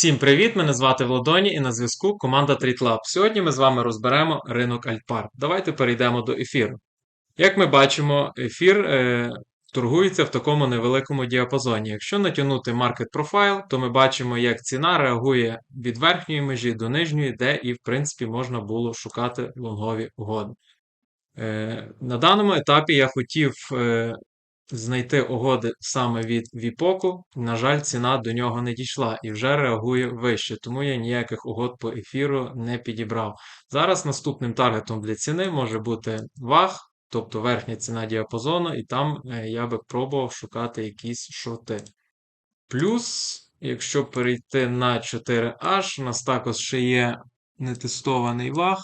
Всім привіт! Мене звати Владоні і на зв'язку команда TradeLab. Сьогодні ми з вами розберемо ринок Альтпар. Давайте перейдемо до ефіру. Як ми бачимо, ефір е, торгується в такому невеликому діапазоні. Якщо натягнути Market Profile, то ми бачимо, як ціна реагує від верхньої межі до нижньої, де і, в принципі, можна було шукати лонгові угоди. Е, на даному етапі я хотів е, знайти угоди саме від Віпоку. На жаль, ціна до нього не дійшла і вже реагує вище, тому я ніяких угод по ефіру не підібрав. Зараз наступним таргетом для ціни може бути ваг, тобто верхня ціна діапазону, і там е, я би пробував шукати якісь шорти. Плюс, якщо перейти на 4H, у нас також ще є нетестований ваг.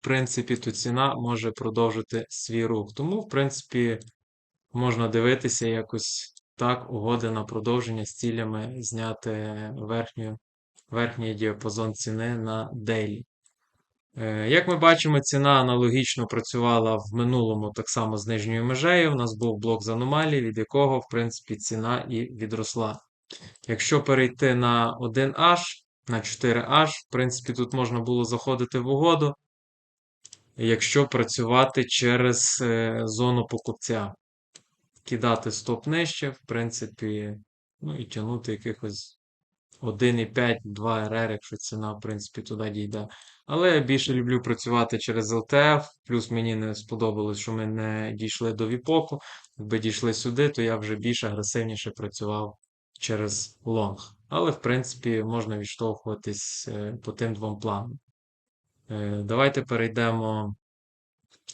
В принципі, то ціна може продовжити свій рух. Тому, в принципі, можна дивитися якось так, угоди на продовження з цілями зняти верхню, верхній діапазон ціни на дейлі. Як ми бачимо, ціна аналогічно працювала в минулому так само з нижньою межею. У нас був блок з аномалій, від якого, в принципі, ціна і відросла. Якщо перейти на 1H, на 4H, в принципі, тут можна було заходити в угоду, якщо працювати через е, зону покупця кидати стоп нижче, в принципі, ну і тягнути якихось 1,5-2 РР, якщо ціна, в принципі, туди дійде. Але я більше люблю працювати через LTF, плюс мені не сподобалось, що ми не дійшли до Віпоку. Якби дійшли сюди, то я вже більш агресивніше працював через лонг. Але, в принципі, можна відштовхуватись е, по тим двом планам. Е, давайте перейдемо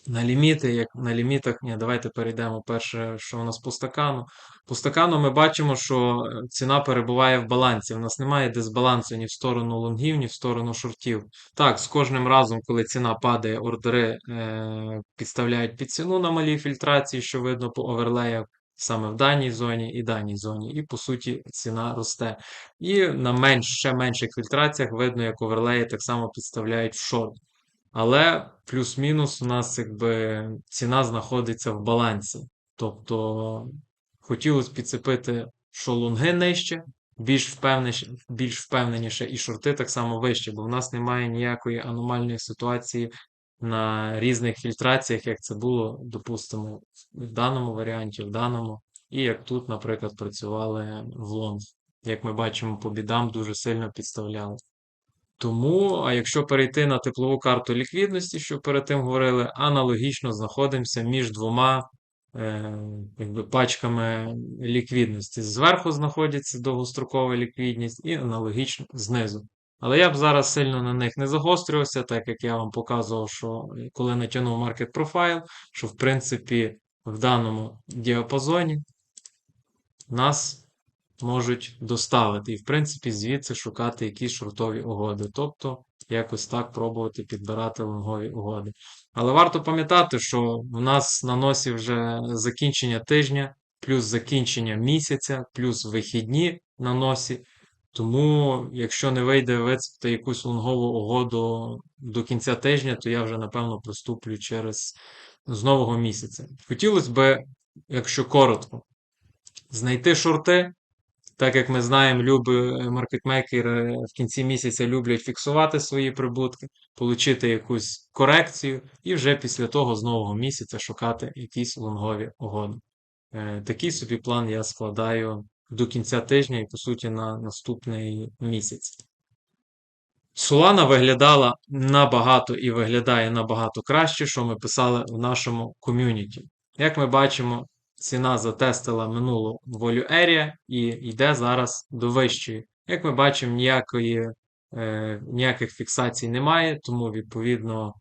на ліміти, як на лімітах, ні, давайте перейдемо перше, що у нас по стакану. По стакану ми бачимо, що е, ціна перебуває в балансі. У нас немає дисбалансу ні в сторону лонгів, ні в сторону шортів. Так, з кожним разом, коли ціна падає, ордери е, підставляють під ціну на малій фільтрації, що видно по оверлеях. Саме в даній зоні і даній зоні, і по суті ціна росте. І на менш, ще менших фільтраціях видно, як оверлеї так само підставляють в шорт. Але плюс-мінус у нас якби ціна знаходиться в балансі. Тобто хотілося підцепити, що лонги нижче, більш впевненіше, більш впевненіше, і шорти так само вище, бо в нас немає ніякої аномальної ситуації на різних фільтраціях, як це було, допустимо, в даному варіанті, в даному. І як тут, наприклад, працювали в лонг. Як ми бачимо, по бідам дуже сильно підставляли. Тому, а якщо перейти на теплову карту ліквідності, що перед тим говорили, аналогічно знаходимося між двома е, якби, пачками ліквідності. Зверху знаходиться довгострокова ліквідність і аналогічно знизу. Але я б зараз сильно на них не загострювався, так як я вам показував, що коли натягнув Market Profile, що в принципі в даному діапазоні нас можуть доставити. І, в принципі, звідси шукати якісь шортові угоди. Тобто, якось так пробувати підбирати лонгові угоди. Але варто пам'ятати, що в нас на носі вже закінчення тижня, плюс закінчення місяця, плюс вихідні на носі. Тому, якщо не вийде вицепити якусь лонгову угоду до кінця тижня, то я вже, напевно, приступлю через з нового місяця. Хотілося б, якщо коротко, знайти шорти, так як ми знаємо, люби маркетмейкери в кінці місяця люблять фіксувати свої прибутки, отримати якусь корекцію, і вже після того з нового місяця шукати якісь лонгові угоди. Е, такий собі план я складаю до кінця тижня і, по суті, на наступний місяць. Solana виглядала набагато і виглядає набагато краще, що ми писали в нашому ком'юніті. Як ми бачимо, ціна затестила минулу волю Area і йде зараз до вищої. Як ми бачимо, ніякої, е, ніяких фіксацій немає, тому, відповідно,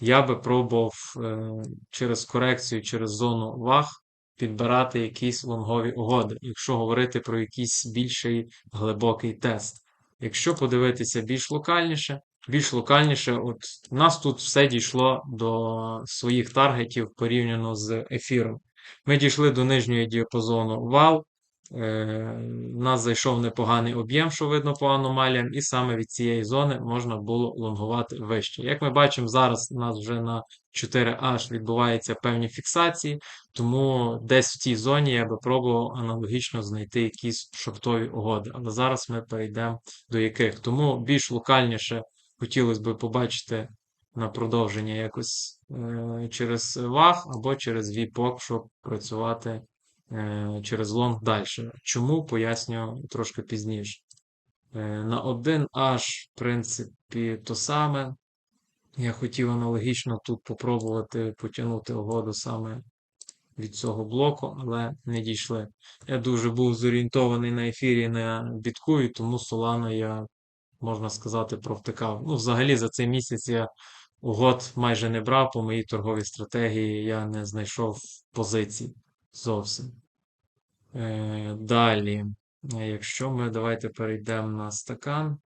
я би пробував е, через корекцію, через зону ваг підбирати якісь лонгові угоди, якщо говорити про якийсь більший глибокий тест. Якщо подивитися більш локальніше, більш локальніше, от у нас тут все дійшло до своїх таргетів порівняно з ефіром. Ми дійшли до нижньої діапазону вал, е, у нас зайшов непоганий об'єм, що видно по аномаліям, і саме від цієї зони можна було лонгувати вище. Як ми бачимо, зараз у нас вже на 4H відбуваються певні фіксації, тому десь в цій зоні я би пробував аналогічно знайти якісь шортові угоди. Але зараз ми перейдемо до яких. Тому більш локальніше хотілося б побачити на продовження якось е, через ваг або через VPOC, щоб працювати е, через лонг далі. Чому поясню трошки пізніше. Е, на 1H, в принципі, то саме. Я хотів аналогічно тут попробувати потягнути угоду саме від цього блоку, але не дійшли. Я дуже був зорієнтований на ефірі на бітку, і тому Solana я, можна сказати, провтикав. Ну, взагалі, за цей місяць я угод майже не брав по моїй торговій стратегії, я не знайшов позицій зовсім. Е, Далі, якщо ми давайте перейдемо на стакан,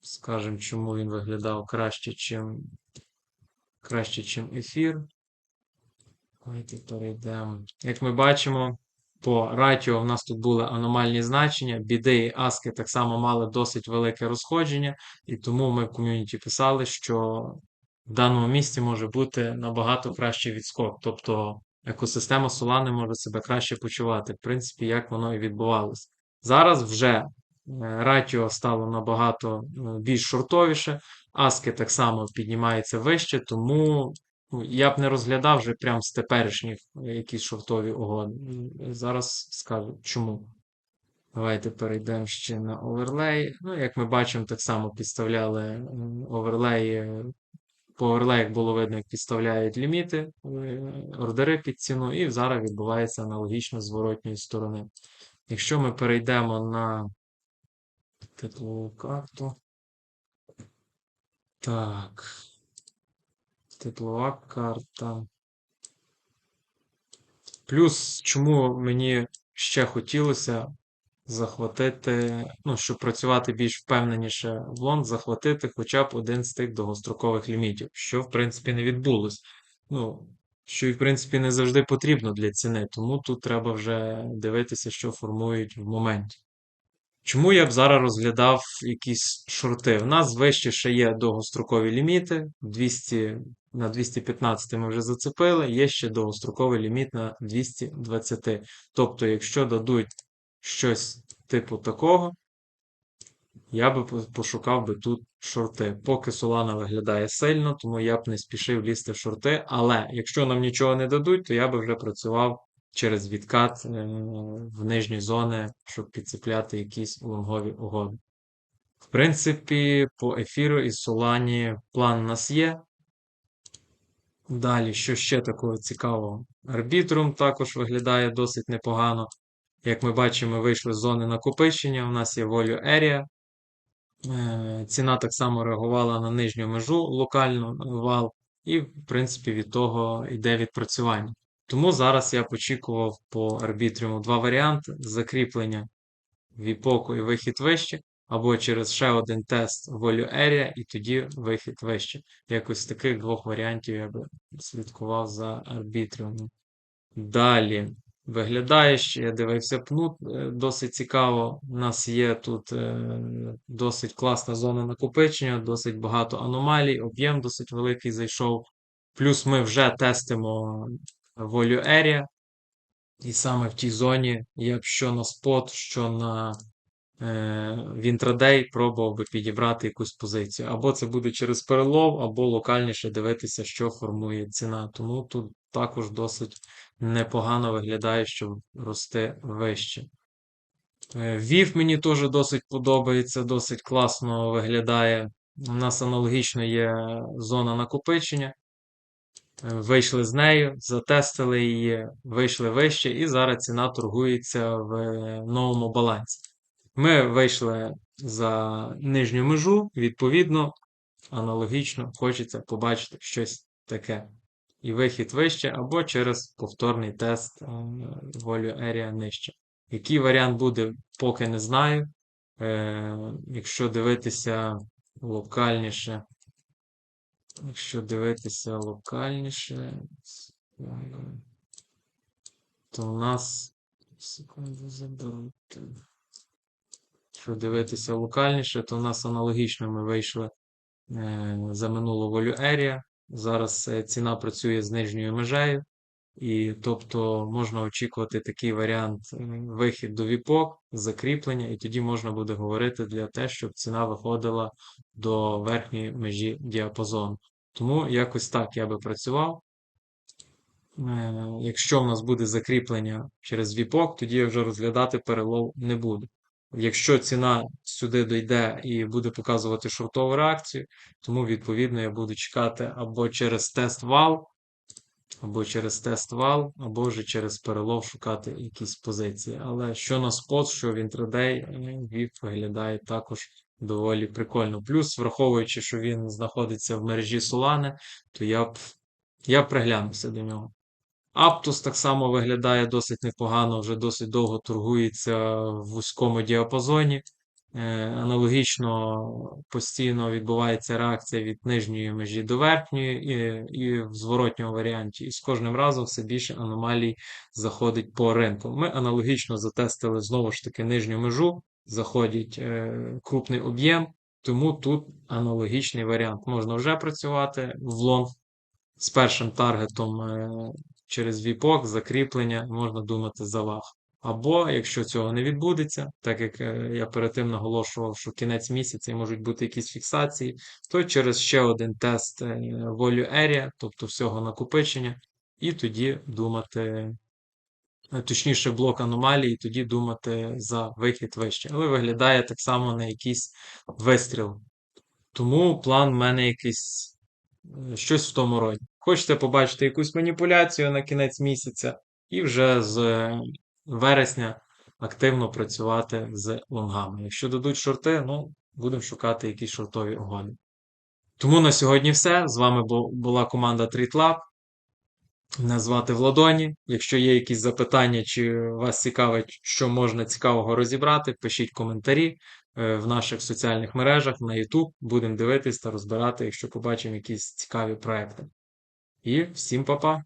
скажемо, чому він виглядав краще, чим краще, чим ефір. Давайте перейдемо. Як ми бачимо, по ратіо в нас тут були аномальні значення. Біди і аски так само мали досить велике розходження, і тому ми в ком'юніті писали, що в даному місці може бути набагато кращий відскок. Тобто екосистема Solana може себе краще почувати. В принципі, як воно і відбувалося. Зараз вже е, ратіо стало набагато е, більш шортовіше, аски так само піднімаються вище, тому ну, я б не розглядав вже прям з теперішніх якісь шортові угоди. Зараз скажу чому. Давайте перейдемо ще на оверлей. Ну, як ми бачимо, так само підставляли оверлеї. По оверлеях було видно, як підставляють ліміти, е, ордери під ціну, і зараз відбувається аналогічно з зворотньої сторони. Якщо ми перейдемо на титлову карту. Так. Теплова карта. Плюс, чому мені ще хотілося захватити, ну, щоб працювати більш впевненіше в лонг, захватити хоча б один з тих довгострокових лімітів, що, в принципі, не відбулось. Ну, що і, в принципі, не завжди потрібно для ціни, тому тут треба вже дивитися, що формують в моменті. Чому я б зараз розглядав якісь шорти? У нас вище ще є довгострокові ліміти. 200, на 215 ми вже зацепили, є ще довгостроковий ліміт на 220. Тобто, якщо дадуть щось типу такого, я би пошукав би тут шорти. Поки Solana виглядає сильно, тому я б не спішив лізти в шорти. Але якщо нам нічого не дадуть, то я би вже працював через відкат е, в нижні зони, щоб підцепляти якісь лонгові угоди. В принципі, по ефіру і Солані план у нас є. Далі, що ще такого цікавого? Арбітрум також виглядає досить непогано. Як ми бачимо, вийшли з зони накопичення. У нас є Value Area. Е, ціна так само реагувала на нижню межу локально вал, і, в принципі, від того йде відпрацювання. Тому зараз я очікував по арбітріуму два варіанти: закріплення віпоку і вихід вище, або через ще один тест Value Area, і тоді вихід вище. Якось таких двох варіантів я би слідкував за арбітріумом. Далі. Виглядає, я дивився пнут, е, досить цікаво. У нас є тут е, досить класна зона накопичення, досить багато аномалій, об'єм досить великий зайшов. Плюс ми вже тестимо Value Area. І саме в тій зоні я б що на спот, що на е, в інтрадей пробував би підібрати якусь позицію. Або це буде через перелов, або локальніше дивитися, що формує ціна. Тому тут також досить непогано виглядає, щоб рости вище. Вів мені теж досить подобається, досить класно виглядає. У нас аналогічно є зона накопичення. Вийшли з нею, затестили її, вийшли вище, і зараз ціна торгується в новому балансі. Ми вийшли за нижню межу, відповідно, аналогічно хочеться побачити щось таке. І вихід вище, або через повторний тест волю Area нижче. Який варіант буде, поки не знаю. Е, Якщо дивитися локальніше, Якщо дивитися локальніше, то у нас Секунду заберу. Щоб дивитися локальніше, то у нас аналогічно ми вийшли е, за минулу волю Area. Зараз е, ціна працює з нижньою межею, і тобто можна очікувати такий варіант е, вихід до віпок, закріплення, і тоді можна буде говорити для те, щоб ціна виходила до верхньої межі діапазону. Тому якось так я би працював. Е, Якщо в нас буде закріплення через віпок, тоді я вже розглядати перелов не буду. Якщо ціна сюди дійде і буде показувати шортову реакцію, тому відповідно я буду чекати або через тест вал, або через тест вал, або вже через перелов шукати якісь позиції. Але що на спот, що в інтрадей, віп виглядає також доволі прикольно. Плюс, враховуючи, що він знаходиться в мережі Solana, то я б, я приглянувся до нього. Аптус так само виглядає досить непогано, вже досить довго торгується в вузькому діапазоні. Е, Аналогічно постійно відбувається реакція від нижньої межі до верхньої, і, і в зворотньому варіанті. І з кожним разом все більше аномалій заходить по ринку. Ми аналогічно затестили знову ж таки нижню межу, заходить е, крупний об'єм, тому тут аналогічний варіант. Можна вже працювати в лонг з першим таргетом е, через віпок, закріплення, можна думати за ваг. Або, якщо цього не відбудеться, так як е, я перед тим наголошував, що кінець місяця можуть бути якісь фіксації, то через ще один тест е, Value Area, тобто всього накопичення, і тоді думати, е, точніше, блок аномалії, і тоді думати за вихід вище. Але виглядає так само на якийсь вистріл. Тому план в мене якийсь е, щось в тому роді. Хочете побачити якусь маніпуляцію на кінець місяця, і вже з е, вересня активно працювати з лонгами. Якщо дадуть шорти, ну, будемо шукати якісь шортові угоди. Тому на сьогодні все. З вами була команда TradeLab. Мене звати Владоні. Якщо є якісь запитання, чи вас цікавить, що можна цікавого розібрати, пишіть коментарі е, в наших соціальних мережах на YouTube. Будемо дивитись та розбирати, якщо побачимо якісь цікаві проекти. І всім па-па!